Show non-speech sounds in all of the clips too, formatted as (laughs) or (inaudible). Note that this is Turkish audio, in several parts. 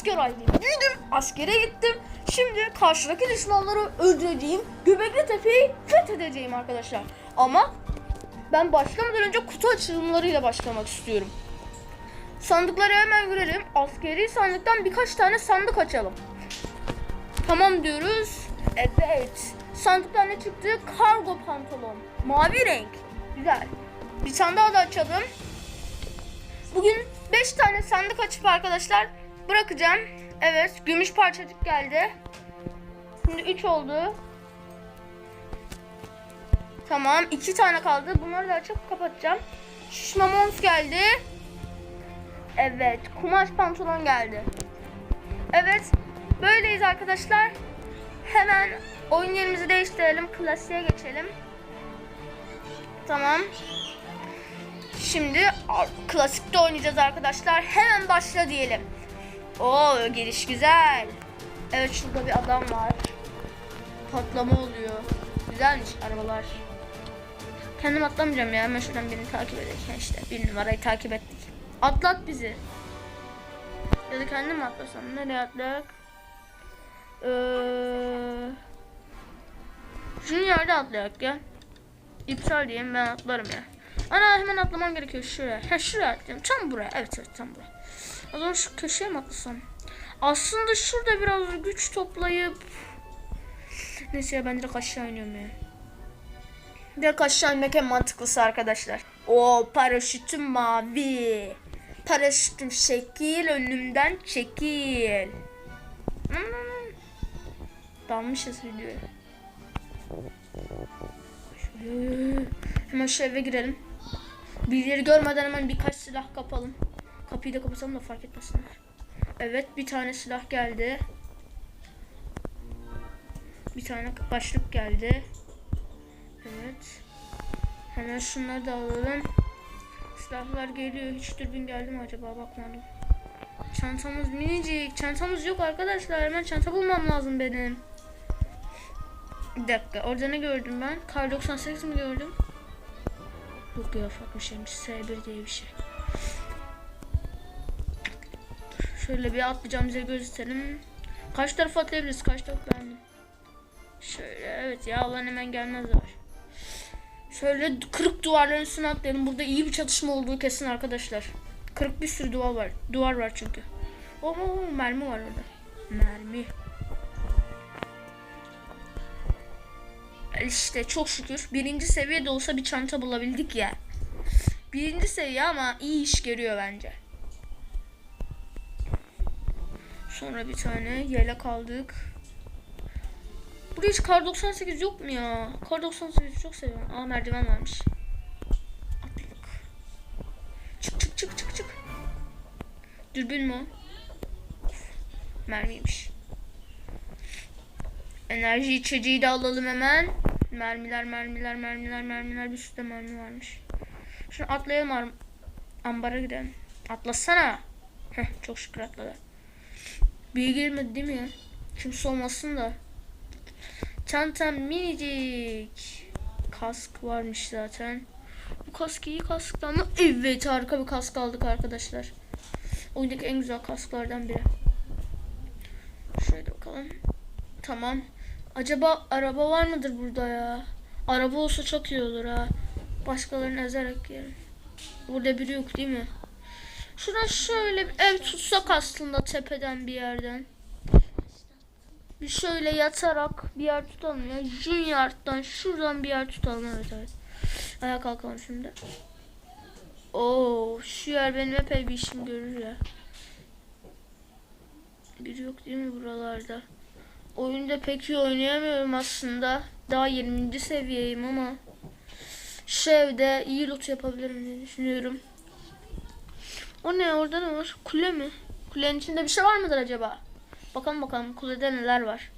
asker aileyim. Büyüdüm, askere gittim. Şimdi karşıdaki düşmanları öldüreceğim. Göbekli Tepe'yi fethedeceğim arkadaşlar. Ama ben başlamadan önce kutu açılımlarıyla başlamak istiyorum. Sandıklara hemen girelim. Askeri sandıktan birkaç tane sandık açalım. Tamam diyoruz. Evet. Sandıktan ne çıktı? Kargo pantolon. Mavi renk. Güzel. Bir tane daha da açalım. Bugün 5 tane sandık açıp arkadaşlar bırakacağım. Evet. Gümüş parçacık geldi. Şimdi 3 oldu. Tamam. 2 tane kaldı. Bunları da açıp kapatacağım. Şişme mons geldi. Evet. Kumaş pantolon geldi. Evet. Böyleyiz arkadaşlar. Hemen oyun yerimizi değiştirelim. Klasiğe geçelim. Tamam. Şimdi klasikte oynayacağız arkadaşlar. Hemen başla diyelim. Oo giriş güzel. Evet şurada bir adam var. Patlama oluyor. Güzelmiş arabalar. Kendim atlamayacağım ya. Hemen şuradan birini takip edelim. İşte bir numarayı takip ettik. Atlat bizi. Ya da kendim atlasam? Nereye atlayak? Ee, şunun yerde atlayak ya. İptal diyeyim ben atlarım ya. Ana hemen atlamam gerekiyor şuraya. Ha şuraya atlayayım. Tam buraya. Evet evet tam buraya. O zaman şu köşeye mi atlasam? Aslında şurada biraz güç toplayıp Neyse ya ben direkt aşağı iniyorum ya. Direkt aşağı inmek en mantıklısı arkadaşlar. O paraşütüm mavi. Paraşütüm şekil önümden çekil. Dalmışız videoya. Hemen şu eve girelim. Birileri görmeden hemen birkaç silah kapalım. Kapıyı da kapatalım da fark etmesinler. Evet bir tane silah geldi. Bir tane başlık geldi. Evet. Hemen şunları da alalım. Silahlar geliyor. Hiç dürbün geldi mi acaba bakmadım. Çantamız minicik. Çantamız yok arkadaşlar. Hemen çanta bulmam lazım benim. Bir dakika. Orada ne gördüm ben? Kar 98 mi gördüm? Bir şeymiş. S1 diye bir şey. Şöyle bir atlayacağım bize gösterelim. Kaç taraf atlayabiliriz? Kaç taraf beğendim. Şöyle evet ya Allah'ın hemen gelmez var. Şöyle kırık duvarların üstüne atlayalım. Burada iyi bir çatışma olduğu kesin arkadaşlar. Kırık bir sürü duvar var. Duvar var çünkü. Oo mermi var orada. Mermi. İşte çok şükür birinci seviyede olsa bir çanta bulabildik ya. Birinci seviye ama iyi iş görüyor bence. Sonra bir tane yelek aldık. Burada hiç kar 98 yok mu ya? Kar 98 çok seviyorum. Aa merdiven varmış. Atladık. Çık çık çık çık çık. Dürbün mü? Mermiymiş. Enerji içeceği de alalım hemen. Mermiler mermiler mermiler mermiler bir sürü mermi varmış. Şunu atlayalım ar- ambara gidelim. Atlasana. Heh, çok şükür atladı. Bir girmedi değil mi ya? Kimse olmasın da. Çantam minicik. Kask varmış zaten. Bu kask iyi kask ama evet harika bir kask aldık arkadaşlar. Oyundaki en güzel kasklardan biri. Şöyle bakalım. Tamam. Acaba araba var mıdır burada ya? Araba olsa çok iyi olur ha. Başkalarını ezerek yerim. Burada biri yok değil mi? Şuradan şöyle bir ev tutsak aslında tepeden bir yerden. Bir şöyle yatarak bir yer tutalım ya. Junior'dan şuradan bir yer tutalım evet evet. Ayağa kalkalım şimdi. Oo, şu yer benim epey bir işim görür ya. Biri yok değil mi buralarda? Oyunda pek iyi oynayamıyorum aslında. Daha 20. seviyeyim ama şu evde iyi loot yapabilirim diye düşünüyorum. O ne orada ne var? Kule mi? Kulenin içinde bir şey var mıdır acaba? Bakalım bakalım kulede neler var.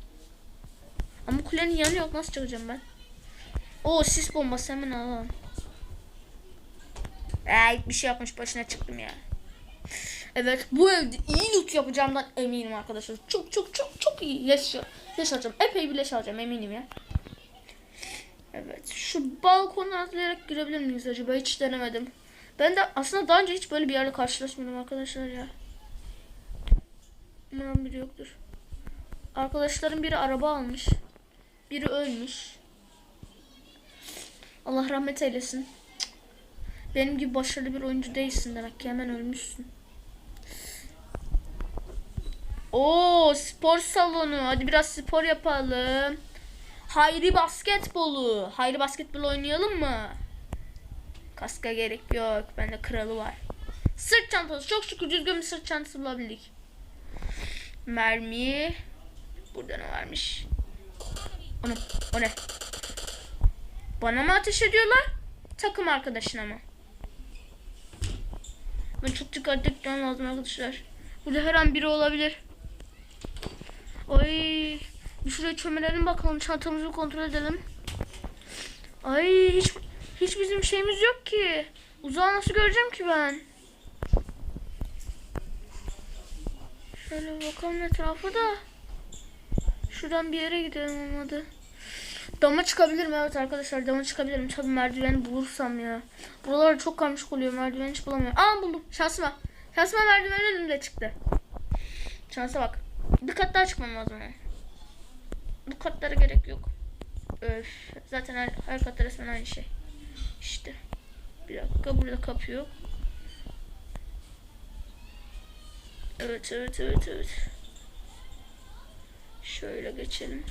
Ama kulenin yanı yok nasıl çıkacağım ben? Oo sis bombası hemen alalım. Eee bir şey yapmış başına çıktım ya. Evet bu evde iyi loot yapacağımdan eminim arkadaşlar. Çok çok çok çok iyi leş, leş alacağım. Epey bir leş alacağım eminim ya. Evet şu balkona atlayarak girebilir miyiz acaba hiç denemedim. Ben de aslında daha önce hiç böyle bir yerde karşılaşmadım arkadaşlar ya. Umarım biri yoktur. Arkadaşlarım biri araba almış. Biri ölmüş. Allah rahmet eylesin. Benim gibi başarılı bir oyuncu değilsin demek ki hemen ölmüşsün. Oo spor salonu. Hadi biraz spor yapalım. Hayri basketbolu. Hayri basketbol oynayalım mı? Kaska gerek yok. Bende kralı var. Sırt çantası. Çok şükür düzgün bir sırt çantası bulabildik. Mermi. Burada ne varmış? O ne? O ne? Bana mı ateş ediyorlar? Takım arkadaşına mı? Ben çok dikkat etmem lazım arkadaşlar. Burada her an biri olabilir. Ay, bir şuraya çömelelim bakalım. Çantamızı kontrol edelim. Ay, hiç hiç bizim şeyimiz yok ki. Uzağı nasıl göreceğim ki ben? Şöyle bakalım etrafa da. Şuradan bir yere gidelim olmadı. Dama çıkabilirim evet arkadaşlar dama çıkabilirim. Tabii merdiveni bulursam ya. Buralar çok karmaşık oluyor merdiveni hiç bulamıyorum. Aa buldum şansıma. Şansıma merdiven önümde çıktı. Şansa bak. Bir kat daha çıkmam lazım. Bu katlara gerek yok. Öf. Zaten her, her katta resmen aynı şey. İşte. Bir dakika burada kapı yok. Evet evet evet evet. Şöyle geçelim.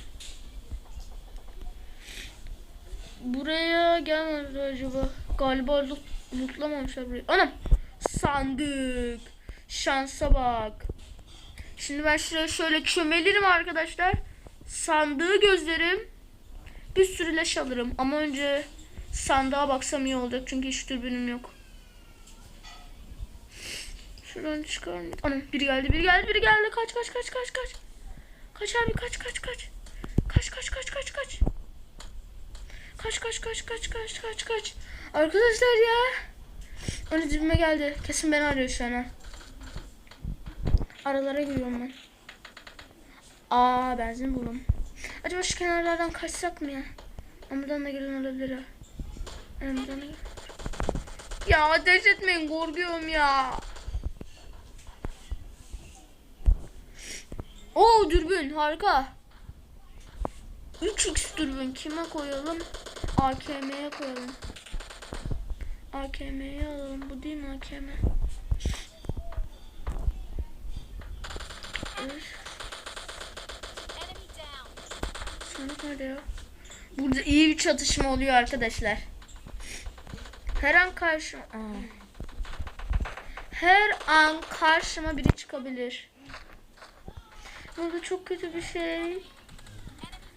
Buraya gelmedi acaba. Galiba loot, lootlamamışlar burayı. Anam! Sandık. Şansa bak. Şimdi ben şuraya şöyle çömelirim arkadaşlar. Sandığı gözlerim. Bir sürü leş alırım. Ama önce sandığa baksam iyi olacak. Çünkü hiç dürbünüm yok. Şuradan çıkar mı? Anam biri geldi biri geldi biri geldi. Kaç kaç kaç kaç kaç. Kaç abi kaç kaç kaç. Kaç kaç kaç kaç kaç. Kaç kaç kaç kaç kaç kaç kaç. Arkadaşlar ya. Önce dibime geldi. Kesin beni arıyor şu an. ha. Aralara giriyorum ben. Aa benzin buldum. Acaba şu kenarlardan kaçsak mı ya? Ama buradan da gelen olabilir ha. Buradan da Ya ateş etmeyin korkuyorum ya. Oo dürbün harika. 3x dürbün kime koyalım? AKM'ye koyalım. AKM'ye alalım. Bu değil mi AKM? Sandık nerede ya? Burada iyi bir çatışma oluyor arkadaşlar. Her an karşıma... Aa. Her an karşıma biri çıkabilir. Burada çok kötü bir şey.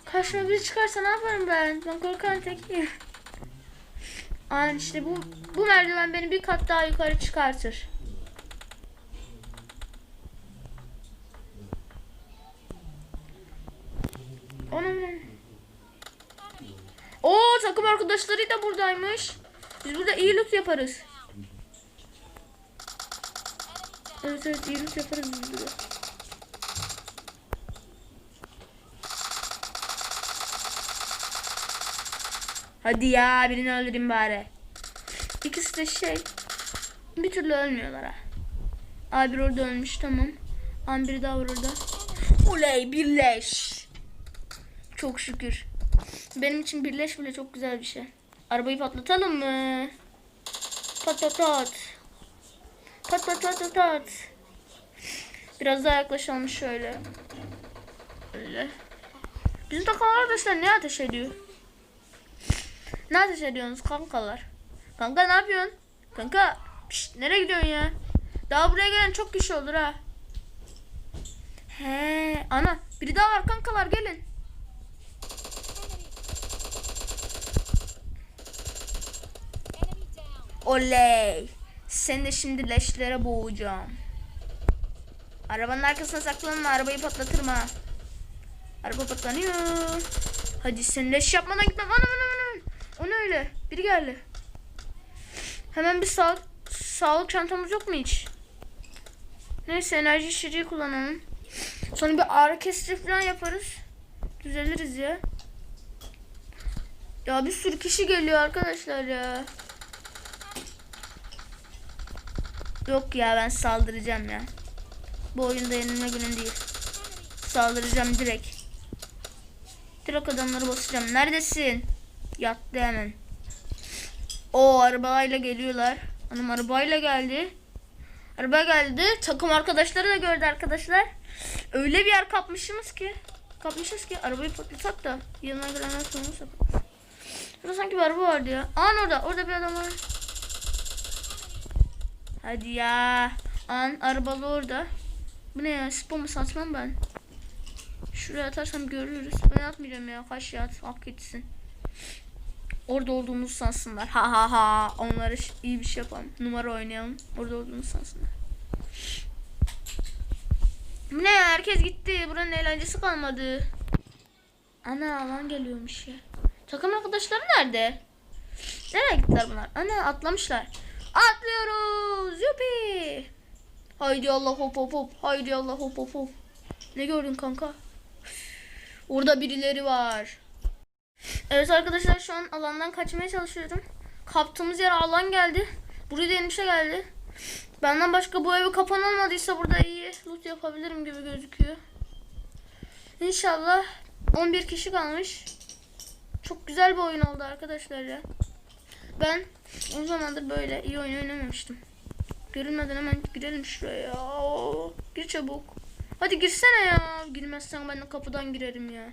Karşıma biri çıkarsa ne yaparım ben? Ben korkan tekiyim. (laughs) Aynen işte bu bu merdiven beni bir kat daha yukarı çıkartır. Anam. Oo takım arkadaşları da buradaymış. Biz burada iyi loot yaparız. Evet evet iyi loot yaparız biz burada. Hadi ya birini öldüreyim bari. İkisi de şey bir türlü ölmüyorlar ha. Abi orada ölmüş tamam. An biri daha var orada. Oley birleş. Çok şükür. Benim için birleş bile çok güzel bir şey. Arabayı patlatalım mı? Pat pat pat. Pat pat pat pat pat. Biraz daha yaklaşalım şöyle. Öyle. Bizim takım arkadaşlar ne ateş ediyor? Ne ateş ediyorsunuz kankalar? Kanka ne yapıyorsun? Kanka pişt, nereye gidiyorsun ya? Daha buraya gelen çok kişi olur ha. He, ana biri daha var kankalar gelin. Oley. Seni de şimdi leşlere boğacağım. Arabanın arkasına saklanma. Arabayı patlatırım ha. Araba patlanıyor. Hadi sen leş yapmadan gitmem. Anam anam anam. O ne öyle? Biri geldi. Hemen bir sağlık, sağlık çantamız yok mu hiç? Neyse enerji içeceği kullanalım. Sonra bir ağrı kesici falan yaparız. Düzeliriz ya. Ya bir sürü kişi geliyor arkadaşlar ya. Yok ya ben saldıracağım ya. Bu oyunda yenilme günüm değil. Saldıracağım direkt. Direkt adamları basacağım. Neredesin? Yattı hemen. O arabayla geliyorlar. Hanım arabayla geldi. Araba geldi. Takım arkadaşları da gördü arkadaşlar. Öyle bir yer kapmışız ki. Kapmışız ki arabayı patlatak da yanına gelenler sonunu sakat. Burada sanki bir araba vardı ya. An orada. Orada bir adam var. Hadi ya. An arabalı orada. Bu ne ya? Spomu satmam ben. Şuraya atarsam görürüz. Ben atmayacağım ya. Kaç ya at. Hak etsin. Orada olduğumuzu sansınlar. Ha ha ha. Onlara iyi bir şey yapalım. Numara oynayalım. Orada olduğumuzu sansınlar. Bu ne ya? Herkes gitti. Buranın eğlencesi kalmadı. Ana alan geliyormuş ya. Takım arkadaşları nerede? Nereye gittiler bunlar? Ana atlamışlar. Atlıyoruz. Yupi. Haydi Allah hop hop hop. Haydi Allah hop hop hop. Ne gördün kanka? Orada birileri var. Evet arkadaşlar şu an alandan kaçmaya çalışıyorum. Kaptığımız yer alan geldi. Buraya da yenmişe geldi. Benden başka bu evi kapan olmadıysa burada iyi loot yapabilirim gibi gözüküyor. İnşallah 11 kişi kalmış. Çok güzel bir oyun oldu arkadaşlar ya. Ben o zamandır böyle iyi oyun oynamamıştım. Görünmeden hemen girelim şuraya. Gir çabuk. Hadi girsene ya. Girmezsen ben de kapıdan girerim ya.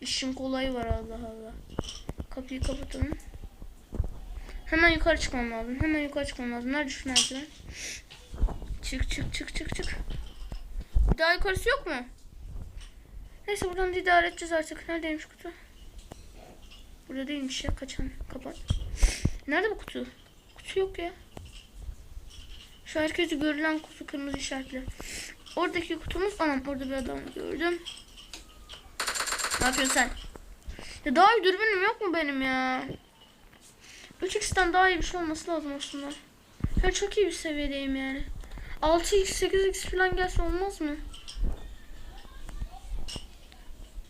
İşin kolayı var Allah Allah. Kapıyı kapatalım. Hemen yukarı çıkmam lazım. Hemen yukarı çıkmam lazım. Nerede şu merdiven? Çık çık çık çık çık. Bir daha yukarısı yok mu? Neyse buradan da idare edeceğiz artık. Neredeymiş kutu? Burada değilmiş ya. Kaçan. Kapat. Nerede bu kutu? Kutu yok ya. Şu herkese görülen kutu kırmızı işaretli. Oradaki kutumuz anam orada bir adam gördüm. Ne yapıyorsun sen? Ya daha iyi dürbünüm yok mu benim ya? 3x'ten daha iyi bir şey olması lazım aslında. Ben çok iyi bir seviyedeyim yani. 6x 8x falan gelse olmaz mı?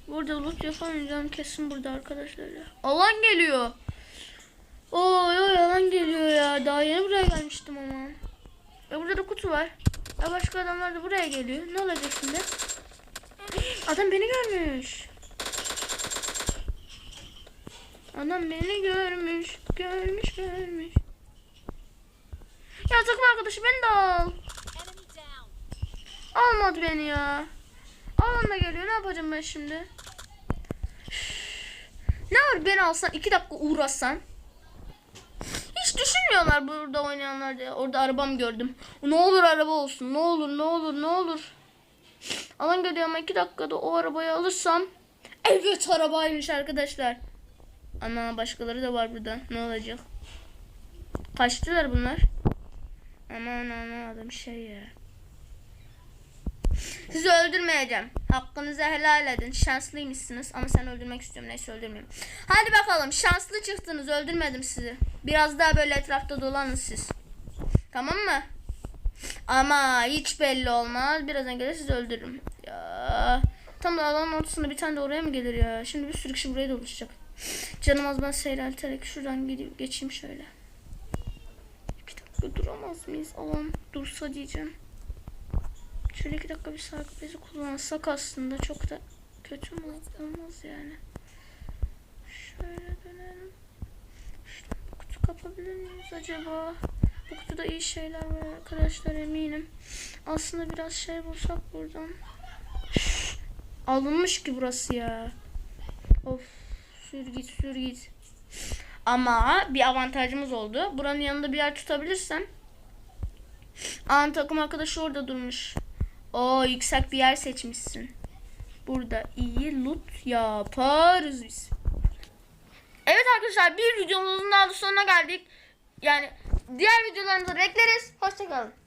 Burada loot yapamayacağım kesin burada arkadaşlar ya. Alan geliyor. Oy oy alan geliyor ya. Daha yeni buraya gelmiştim ama. E burada da kutu var. E başka adamlar da buraya geliyor. Ne olacak şimdi? Adam beni görmüş. Adam beni görmüş. Görmüş görmüş. Ya takım arkadaşı beni de al. Almadı beni ya. Alan da geliyor. Ne yapacağım ben şimdi? Ne var beni alsan iki dakika uğraşsan. Hiç düşünmüyorlar burada oynayanlar diye. Orada arabam gördüm. Ne olur araba olsun. Ne olur ne olur ne olur. Alan ama iki dakikada o arabayı alırsam. Evet arabaymış arkadaşlar. Ama başkaları da var burada. Ne olacak? Kaçtılar bunlar. Aman anlamadım şey ya. Sizi öldürmeyeceğim. Hakkınızı helal edin. Şanslıymışsınız ama sen öldürmek istiyorum. Neyse öldürmeyeyim. Hadi bakalım. Şanslı çıktınız. Öldürmedim sizi. Biraz daha böyle etrafta dolanın siz. Tamam mı? Ama hiç belli olmaz. Birazdan gelir sizi öldürürüm. Ya. Tam da alanın ortasında bir tane de oraya mı gelir ya? Şimdi bir sürü kişi buraya doluşacak. Canım az ben seyrelterek şuradan gideyim, geçeyim şöyle. Bir dakika duramaz mıyız? Alan dursa diyeceğim. Şöyle iki dakika bir sargı bezi kullansak aslında çok da kötü mü olmaz yani. Şöyle dönelim. Şuradan bu kutu kapabilir miyiz acaba? Bu kutuda iyi şeyler var arkadaşlar eminim. Aslında biraz şey bulsak buradan. Alınmış ki burası ya. Of sür git sür git. Ama bir avantajımız oldu. Buranın yanında bir yer tutabilirsem. An takım arkadaşı orada durmuş. O yüksek bir yer seçmişsin. Burada iyi loot yaparız biz. Evet arkadaşlar bir videomuzun daha da sonuna geldik. Yani diğer videolarımızı bekleriz. Hoşçakalın.